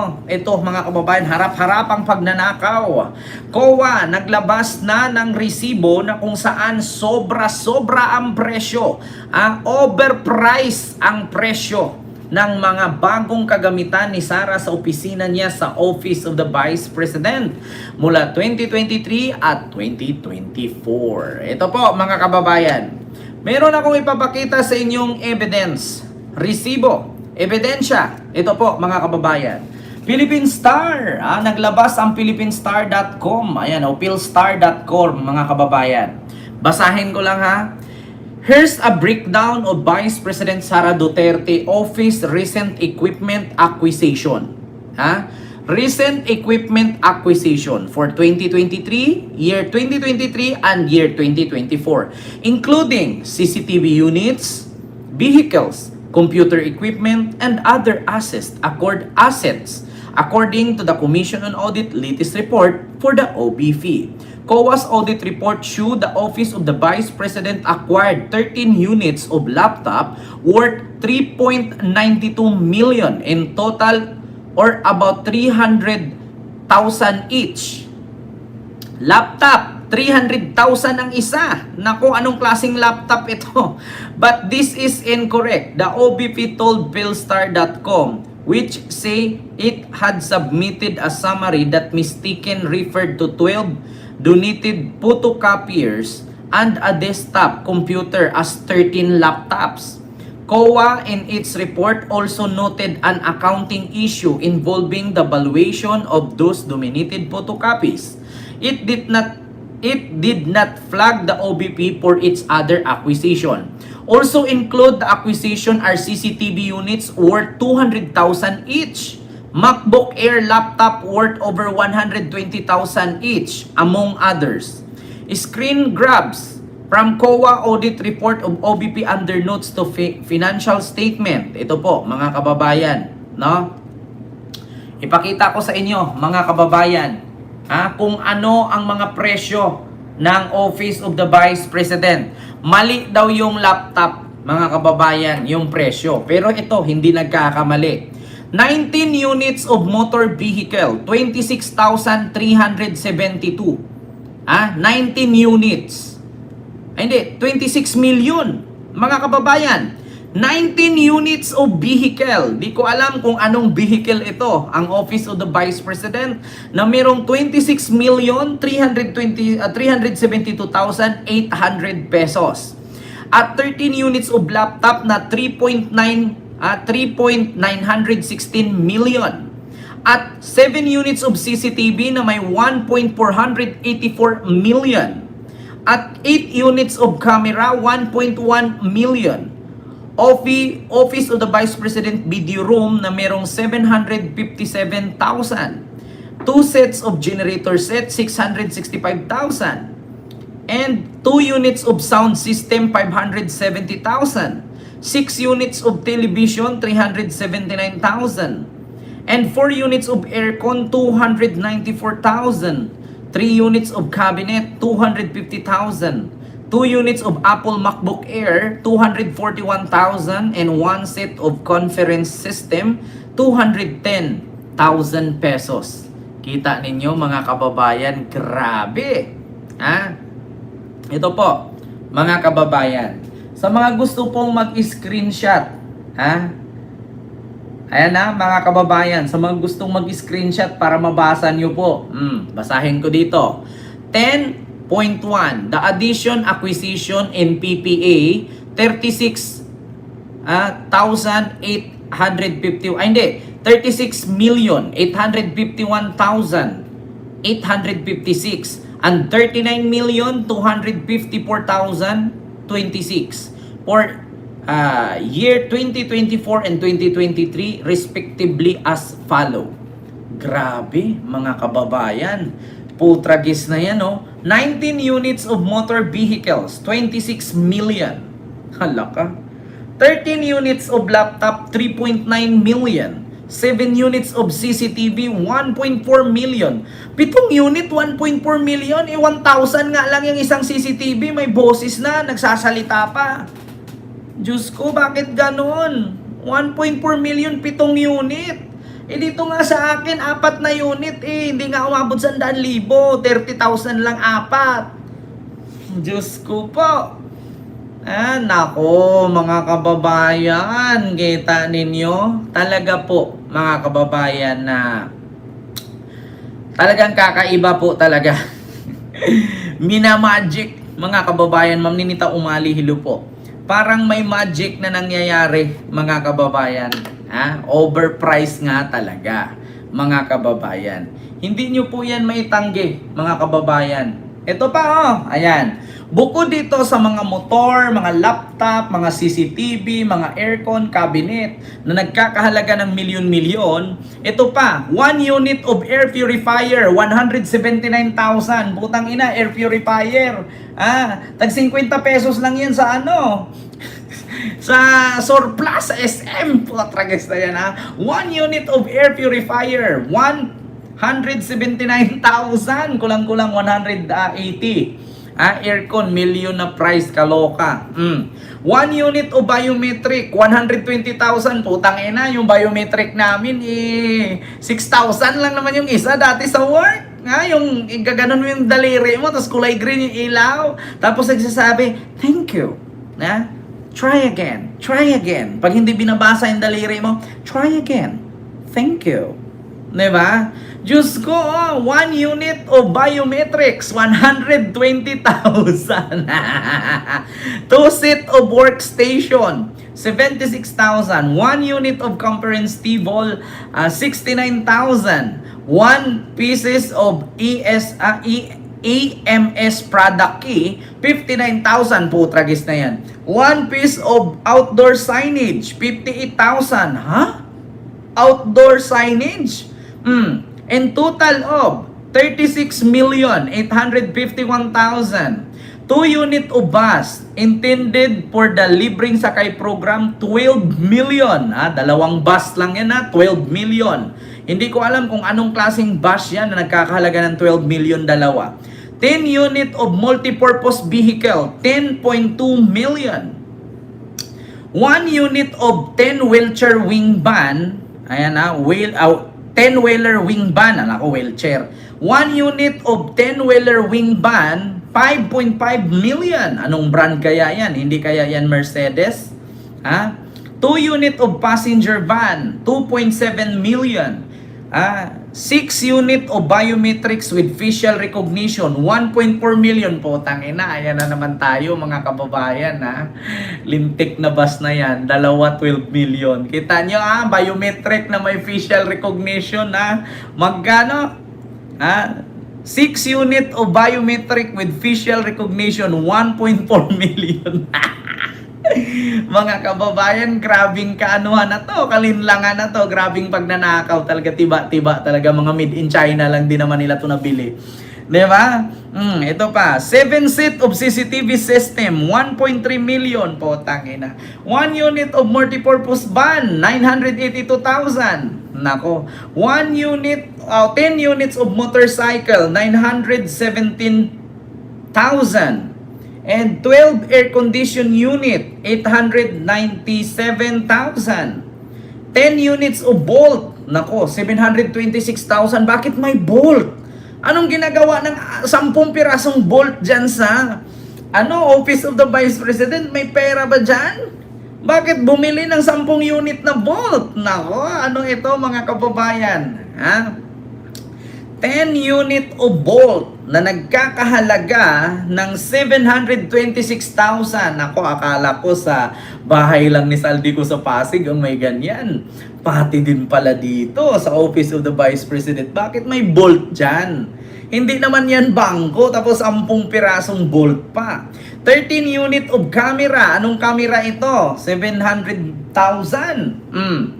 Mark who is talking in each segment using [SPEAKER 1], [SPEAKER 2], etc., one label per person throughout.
[SPEAKER 1] no? Ito mga kababayan, harap-harapang pagnanakaw. COA naglabas na ng resibo na kung saan sobra-sobra ang presyo. Ang overprice ang presyo ng mga bagong kagamitan ni Sara sa opisina niya sa Office of the Vice President mula 2023 at 2024. Ito po mga kababayan, meron akong ipapakita sa inyong evidence, resibo, ebidensya. Ito po mga kababayan. Philippine Star, ah, naglabas ang philippinestar.com. Ayan, o philstar.com mga kababayan. Basahin ko lang ha. Here's a breakdown of Vice President Sara Duterte Office Recent Equipment Acquisition. Ha? Recent Equipment Acquisition for 2023, year 2023, and year 2024, including CCTV units, vehicles, computer equipment, and other assets, accord assets, according to the Commission on Audit latest report for the OBFE. COA's audit report showed the Office of the Vice President acquired 13 units of laptop worth 3.92 million in total or about 300,000 each. Laptop, 300,000 ang isa. Naku, anong klaseng laptop ito? But this is incorrect. The OBP told Philstar.com which say it had submitted a summary that mistaken referred to 12 donated photocopiers and a desktop computer as 13 laptops. COA in its report also noted an accounting issue involving the valuation of those dominated photocopies. It did not it did not flag the OBP for its other acquisition. Also include the acquisition are CCTV units worth 200,000 each. MacBook Air laptop worth over 120,000 each among others. Screen grabs from COA audit report of OBP under notes to fi- financial statement. Ito po, mga kababayan, no? Ipakita ko sa inyo, mga kababayan, ha, kung ano ang mga presyo ng Office of the Vice President. Mali daw yung laptop, mga kababayan, yung presyo. Pero ito, hindi nagkakamali. 19 units of motor vehicle, 26,372. Ah, 19 units. Ay, hindi, 26 million. Mga kababayan, 19 units of vehicle. Di ko alam kung anong vehicle ito, ang Office of the Vice President, na mayroong 26 million 320, uh, 372,800 pesos. At 13 units of laptop na 3.9 uh, 3.916 million. At 7 units of CCTV na may 1.484 million. At 8 units of camera, 1.1 million. Office, Office of the Vice President Video Room na merong 757,000. Two sets of generator set, 665,000. And 2 units of sound system, 570,000. 6 units of television, 379,000. And 4 units of aircon, 294,000. 3 units of cabinet, 250,000. 2 units of Apple MacBook Air, 241,000. And 1 set of conference system, 210,000 pesos. Kita ninyo mga kababayan, grabe. Ha? Ito po, mga kababayan. Sa mga gusto pong mag-screenshot, ha? Ayan na, mga kababayan, sa mga gustong mag-screenshot para mabasa nyo po. Hmm, basahin ko dito. 10.1, the addition, acquisition, and PPA, 36 ah, 1,850, ay hindi, 36 million 851,856 and 39 million 254,026 for uh, year 2024 and 2023 respectively as follow. Grabe mga kababayan. Putragis na yan oh. 19 units of motor vehicles, 26 million. Hala ka. 13 units of laptop, 3.9 million. 7 units of CCTV, 1.4 million. Pitong unit, 1.4 million. Eh, 1,000 nga lang yung isang CCTV. May boses na, nagsasalita pa. Diyos ko, bakit ganon? 1.4 million pitong unit. Eh dito nga sa akin, apat na unit eh. Hindi nga umabot sa 100,000. 30,000 lang apat. Diyos ko po. Ah, nako, mga kababayan, kita ninyo, talaga po, mga kababayan, na talagang kakaiba po talaga. Minamagic, mga kababayan, Ma'am Ninita Umali, hilo po. Parang may magic na nangyayari, mga kababayan. Ha? Overpriced nga talaga, mga kababayan. Hindi nyo po yan maitanggi, mga kababayan. Ito pa oh, ayan. Bukod dito sa mga motor, mga laptop, mga CCTV, mga aircon, cabinet na nagkakahalaga ng milyon-milyon, ito pa, one unit of air purifier, 179,000. Butang ina, air purifier. Ah, tag 50 pesos lang yan sa ano, sa surplus SM po tragas na yan ha. One unit of air purifier, 179,000, kulang-kulang 180. Ah, aircon, million na price, kaloka. Mm. One unit of biometric, 120,000. Putang ina, yung biometric namin, eh, 6,000 lang naman yung isa dati sa work. Nga, yung gaganon mo yung daliri mo, tapos kulay green yung ilaw. Tapos nagsasabi, thank you. Na? Try again. Try again. Pag hindi binabasa yung daliri mo, try again. Thank you. Diba? Diyos ko, oh, one unit of biometrics, 120,000. Two set of workstation, 76,000. One unit of conference table, uh, 69,000. One pieces of ES, uh, E- EMS product key, 59,000 po tragis na yan. One piece of outdoor signage, 58,000. Ha? Outdoor signage? Hmm. In total of 36 million 851,000. Two unit of bus intended for the libreng sakay program 12 million. Ah, dalawang bus lang yan ha, 12 million. Hindi ko alam kung anong klaseng bus yan na nagkakahalaga ng 12 million dalawa. 10 unit of multipurpose vehicle, 10.2 million. 1 unit of 10 wheelchair wing van, ayan na, wheel, uh, 10 wheeler wing van, alam ko wheelchair. 1 unit of 10 wheeler wing van, 5.5 million. Anong brand kaya yan? Hindi kaya yan Mercedes? Ha? 2 unit of passenger van, 2.7 million. Ah, 6 unit of biometrics with facial recognition, 1.4 million po. Tangina, ayan na naman tayo mga kababayan ha. Lintik na bus na yan, dalawa 12 million. Kita nyo ah, biometric na may facial recognition ha. Magkano? Ha? 6 unit of biometric with facial recognition, 1.4 million. Mga kababayan, grabing kaanuhan na to, kalinlangan na to, grabing pagnanakaw talaga, tiba-tiba talaga, mga made in China lang din naman nila to nabili. Di ba? Mm, ito pa, 7 set of CCTV system, 1.3 million po, tangina. 1 unit of multipurpose van, 982,000. Nako. 1 unit, uh, 10 units of motorcycle, 917,000. And 12 air condition unit, 897,000. 10 units of bolt, nako, 726,000. Bakit may bolt? Anong ginagawa ng ah, 10 pirasong bolt dyan sa ano, Office of the Vice President? May pera ba dyan? Bakit bumili ng 10 unit na bolt? Nako, ano ito mga kababayan? Ha? 10 unit of bolt na nagkakahalaga ng 726,000. Ako, akala ko sa bahay lang ni Saldi ko sa Pasig ang may ganyan. Pati din pala dito sa Office of the Vice President. Bakit may bolt dyan? Hindi naman yan bangko, tapos 10 pirasong bolt pa. 13 unit of camera. Anong camera ito? 700,000. Hmm.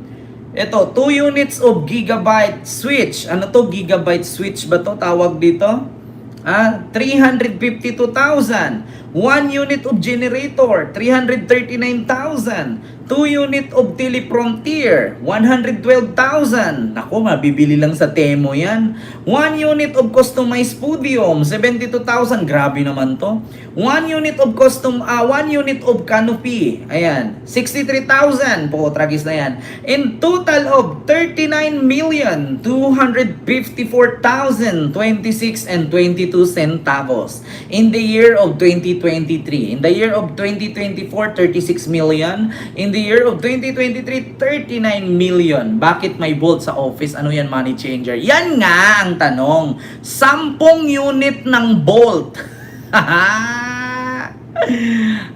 [SPEAKER 1] Ito, 2 units of gigabyte switch. Ano to? Gigabyte switch ba to? Tawag dito? Ah, 352,000. 1 unit of generator, 339,000. 2 unit of Telefrontier, 112,000. Nako, mabibili lang sa Temo yan. 1 unit of customized podium, 72,000. Grabe naman to. 1 unit of custom, ah 1 unit of canopy. Ayan, 63,000. Po, tragis na yan. In total of 39 million 254,026 and 22 centavos in the year of 2023. In the year of 2024, 36 million. In the year of 2023, 39 million. Bakit may bolt sa office? Ano yan, money changer? Yan nga ang tanong. 10 unit ng bolt.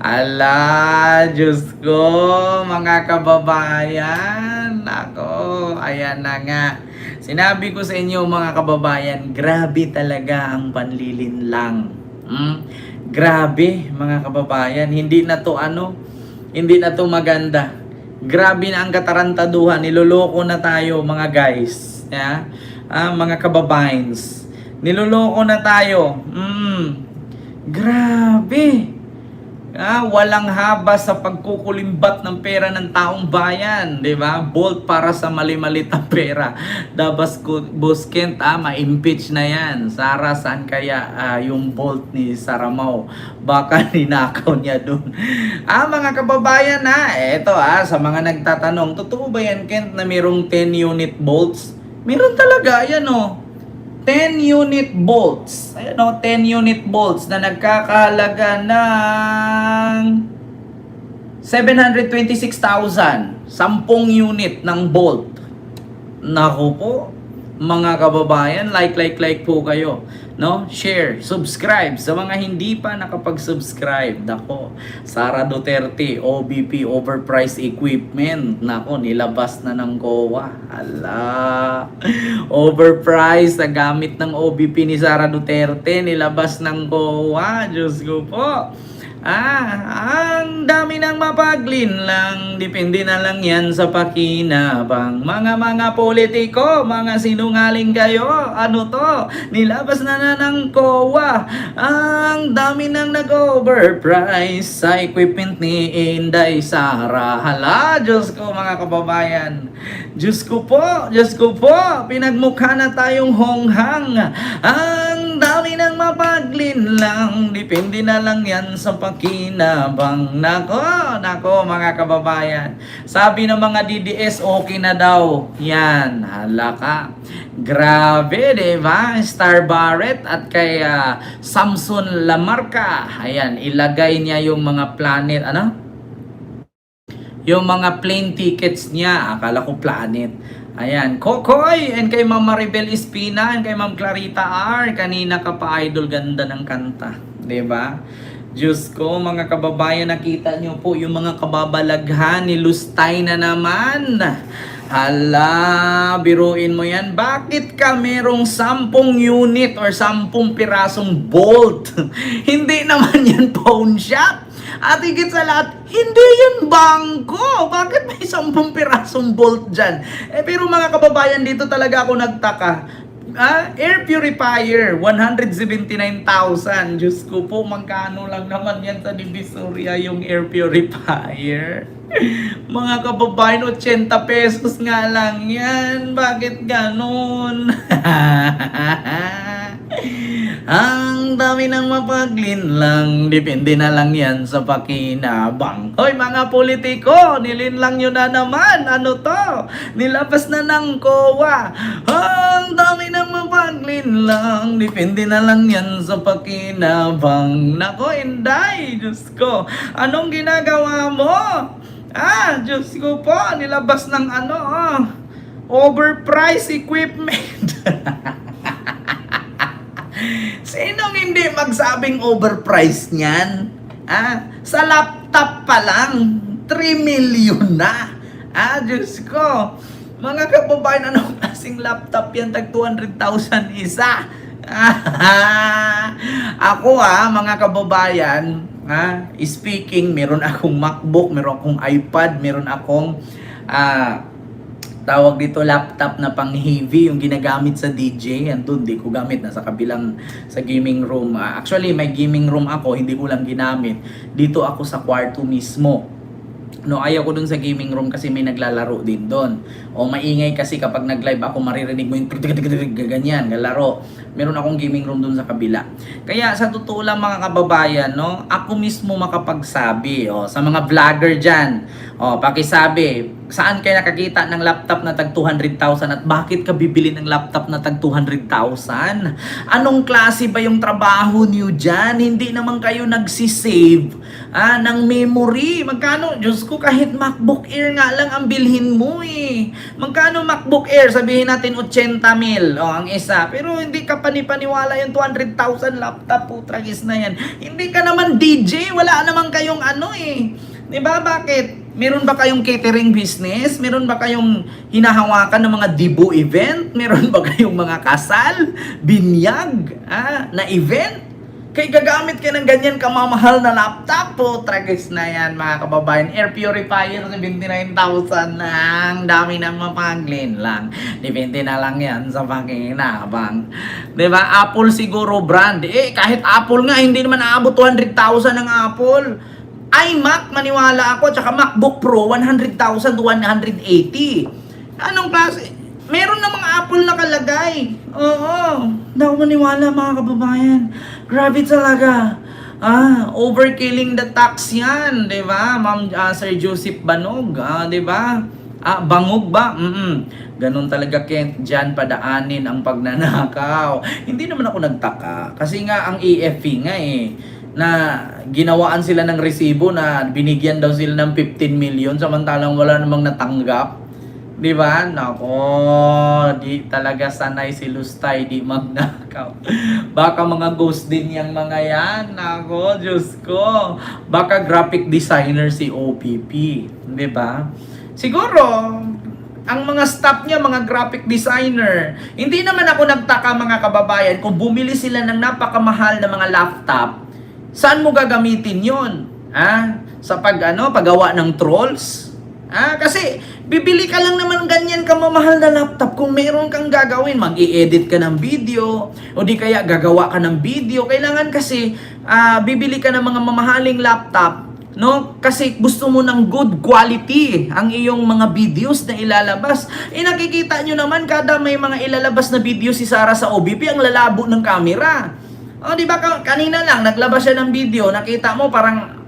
[SPEAKER 1] Ala, Diyos ko, mga kababayan. Ako, ayan na nga. Sinabi ko sa inyo mga kababayan, grabe talaga ang panlilin lang. Mm? Grabe mga kababayan, hindi na to ano, hindi na to maganda. Grabe na ang katarantaduhan, niloloko na tayo mga guys. Yeah? Ah, mga kababayans. Niloloko na tayo. Mm. Grabe. Ah, walang haba sa pagkukulimbat ng pera ng taong bayan, 'di ba? Bolt para sa mali-malit na pera. Dabas Boskent, ah, ma-impeach na 'yan. Sara, saan kaya ah, yung bolt ni Saramao? Baka ninakaw niya doon. ah, mga kababayan na, eto ah, sa mga nagtatanong, totoo ba yan, Kent, na mayroong 10 unit bolts? Meron talaga, yan oh. 10 unit bolts. Ayan o, 10 unit bolts na nagkakahalaga ng 726,000. 10 unit ng bolt. Naku po, mga kababayan, like, like, like po kayo. No? Share, subscribe. Sa mga hindi pa nakapag-subscribe, nako, Sara Duterte, OBP, overpriced equipment. Nako, nilabas na ng COA. Ala, overpriced na gamit ng OBP ni Sara Duterte, nilabas ng COA. Diyos ko po. Ah, ang dami ng mapaglin lang, depende na lang yan sa pakinabang. Mga mga politiko, mga sinungaling kayo, ano to? Nilabas na na ng COA. Ang dami nang nag-overprice sa equipment ni Inday Sara. Hala, Diyos ko mga kababayan. Diyos ko po, Diyos ko po, pinagmukha na tayong honghang. Ang dami ng mapaglin lang, depende na lang yan sa pakinabang. Nako, nako mga kababayan. Sabi ng mga DDS, okay na daw. Yan, hala ka. Grabe, di ba? Star Barrett at kay ah, Samson Lamarca. Ayan, ilagay niya yung mga planet, ano? Yung mga plane tickets niya, akala ko planet. Ayan, Kokoy, and kay Ma'am Maribel Espina, and kay Ma'am Clarita R. Kanina ka pa idol, ganda ng kanta. 'Di ba? Diyos ko, mga kababayan, nakita niyo po yung mga kababalaghan ni Lustay na naman. Hala, biruin mo yan. Bakit ka merong 10 unit or 10 pirasong bolt? Hindi naman yan pawn shop. At higit sa lahat, hindi yun bangko. Bakit may 10 pirasong bolt dyan? Eh, pero mga kababayan, dito talaga ako nagtaka. Ah, air purifier, 179,000. Diyos ko po, magkano lang naman yan sa Divisoria yung air purifier. Mga kababayan, 80 pesos nga lang yan. Bakit ganon? Ang dami ng mapaglin lang, depende na lang yan sa pakinabang. Hoy mga politiko, nilin lang nyo na naman. Ano to? Nilabas na ng COA. Ang dami ng mapaglin lang, depende na lang yan sa pakinabang. Nako, Inday, Diyos ko. Anong ginagawa mo? Ah, Diyos ko po, nilabas ng ano, ah, overpriced equipment. Hindi magsabing overpriced niyan? Ah, sa laptop pa lang, 3 million na. Ah, Diyos ko. Mga kababayan, anong klaseng laptop yan? Tag 200,000 isa. Ako ah, mga kababayan, ah, speaking, meron akong MacBook, meron akong iPad, meron akong ah, tawag dito laptop na pang heavy yung ginagamit sa DJ yan doon di ko gamit nasa kabilang sa gaming room Ah, actually may gaming room ako hindi ko lang ginamit dito ako sa kwarto mismo No, ayaw ko dun sa gaming room kasi may naglalaro din doon. O maingay kasi kapag nag-live ako, maririnig mo yung ganyan, galaro. Meron akong gaming room doon sa kabila. Kaya sa totoo lang mga kababayan, no, ako mismo makapagsabi o, sa mga vlogger dyan. O, pakisabi, saan kayo nakakita ng laptop na tag 200,000 at bakit ka bibili ng laptop na tag 200,000? Anong klase ba yung trabaho niyo dyan? Hindi naman kayo nagsisave ah, ng memory. Magkano? Diyos ko, kahit MacBook Air nga lang ang bilhin mo eh. Magkano MacBook Air? Sabihin natin 80 mil o ang isa. Pero hindi ka panipaniwala yung 200,000 laptop po, tragis na yan. Hindi ka naman DJ. Wala naman kayong ano eh. Di ba? Bakit? Meron ba kayong catering business? Meron ba kayong hinahawakan ng mga dibu event? Meron ba kayong mga kasal? Binyag? Ah, na event? Kaya gagamit ka ng ganyan kamamahal na laptop po. Tragis na yan mga kababayan. Air purifier sa 29,000 lang. Dami na mapaglin lang. Depende na lang yan sa pakinabang. Diba? Apple siguro brand. Eh, kahit Apple nga, hindi naman aabot 200,000 ng Apple iMac, maniwala ako, tsaka MacBook Pro, 100,000 to 180. Anong klase? Meron na mga Apple na kalagay. Oo. Hindi ako maniwala mga kababayan. Grabe talaga. Ah, overkilling the tax yan, 'di ba? Ma'am ah, Sir Joseph Banog, ah, 'di ba? Ah, bangog ba? Mm. Ganon talaga Kent, diyan padaanin ang pagnanakaw. Hindi naman ako nagtaka kasi nga ang EFE nga eh na ginawaan sila ng resibo na binigyan daw sila ng 15 million samantalang wala namang natanggap. Di ba? Nako, di talaga sanay si Lustay, di magnakaw. Baka mga ghost din yung mga yan. Nako, Diyos ko. Baka graphic designer si OPP. Di ba? Siguro, ang mga staff niya, mga graphic designer. Hindi naman ako nagtaka mga kababayan kung bumili sila ng napakamahal na mga laptop Saan mo gagamitin yon? Ah, sa pag ano, paggawa ng trolls? Ah, kasi bibili ka lang naman ganyan kamamahal na laptop kung meron kang gagawin, mag-i-edit ka ng video o di kaya gagawa ka ng video. Kailangan kasi ah, bibili ka ng mga mamahaling laptop No? Kasi gusto mo ng good quality ang iyong mga videos na ilalabas. Eh nakikita nyo naman kada may mga ilalabas na video si Sarah sa OBP ang lalabo ng camera. Oh, di ba ka- kanina lang naglabas siya ng video, nakita mo parang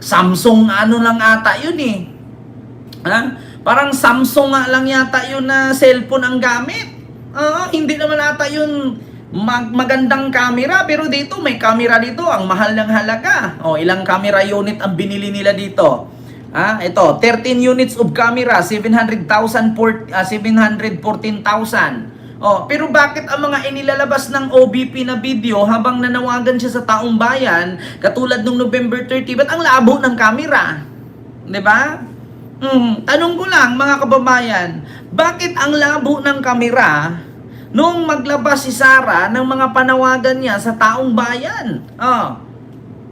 [SPEAKER 1] Samsung ano lang ata yun eh. Ha? Parang Samsung nga lang yata yun na cellphone ang gamit. Oo, hindi naman ata yun mag- magandang camera pero dito may camera dito ang mahal ng halaga. Oh, ilang camera unit ang binili nila dito? Ah, ito, 13 units of camera, 700,000 por, ah, 714,000. Oh, pero bakit ang mga inilalabas ng OBP na video habang nanawagan siya sa taong bayan, katulad nung November 30, ba't ang labo ng camera? 'Di ba? Hmm, tanong ko lang mga kababayan, bakit ang labo ng kamera nung maglabas si Sara ng mga panawagan niya sa taong bayan? Oh.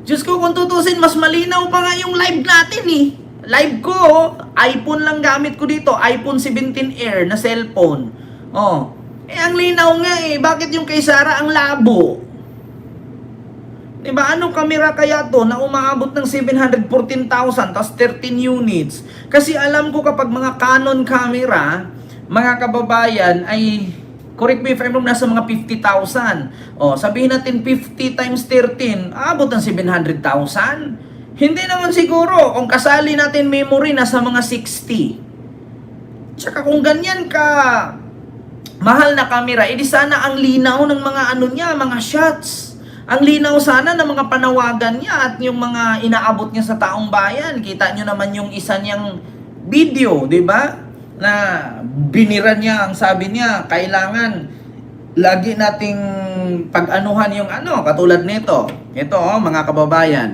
[SPEAKER 1] Diyos ko, kung tutusin, mas malinaw pa nga yung live natin eh. Live ko, iPhone lang gamit ko dito, iPhone 17 Air na cellphone. Oh. Eh, ang linaw nga eh. Bakit yung kay Sara ang labo? Diba, anong kamera kaya to na umaabot ng 714,000 tapos 13 units? Kasi alam ko kapag mga Canon camera, mga kababayan ay correct me if I'm wrong, nasa mga 50,000. O, sabihin natin 50 times 13, aabot ng 700,000. Hindi naman siguro kung kasali natin memory nasa mga 60. Tsaka kung ganyan ka mahal na camera, edi sana ang linaw ng mga ano niya, mga shots. Ang linaw sana ng mga panawagan niya at yung mga inaabot niya sa taong bayan. Kita niyo naman yung isa niyang video, di ba? Na binira niya, ang sabi niya, kailangan lagi nating pag-anuhan yung ano, katulad nito. Ito, oh, mga kababayan.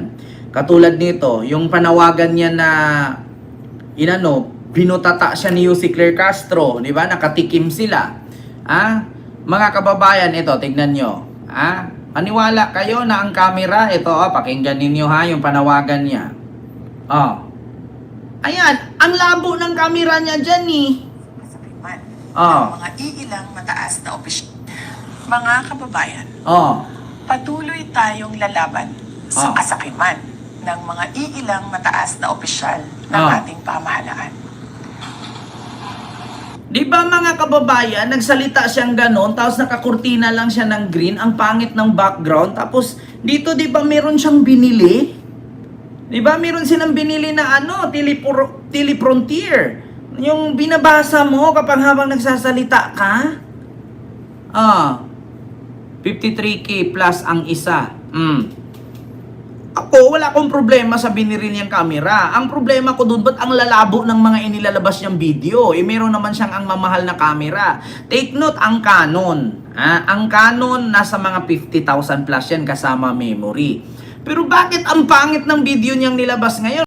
[SPEAKER 1] Katulad nito, yung panawagan niya na inano, binutata siya ni Yussi Claire Castro, di ba? Nakatikim sila. Ah, mga kababayan, ito, tignan nyo. Ah, paniwala kayo na ang camera, ito, oh, pakinggan ninyo ha, yung panawagan niya. Oh. Ayan, ang labo ng camera niya dyan eh. Oh.
[SPEAKER 2] mga iilang mataas na opisyal. Mga kababayan,
[SPEAKER 1] Oh.
[SPEAKER 2] patuloy tayong lalaban sa
[SPEAKER 1] Ah.
[SPEAKER 2] kasakiman ng mga iilang mataas na opisyal ng
[SPEAKER 1] Ah.
[SPEAKER 2] ating pamahalaan.
[SPEAKER 1] Di ba mga kababayan, nagsalita siyang ganon, tapos nakakurtina lang siya ng green, ang pangit ng background, tapos dito di ba meron siyang binili? Di ba meron silang binili na ano, Telepro, Telefrontier. Yung binabasa mo kapag habang nagsasalita ka? Ah, 53k plus ang isa. Mm. Ako, wala akong problema sa binili niyang camera. Ang problema ko doon, ba't ang lalabo ng mga inilalabas niyang video? Eh, meron naman siyang ang mamahal na camera. Take note, ang Canon. Ah, ang Canon, nasa mga 50,000 plus yan kasama memory. Pero bakit ang pangit ng video niyang nilabas ngayon?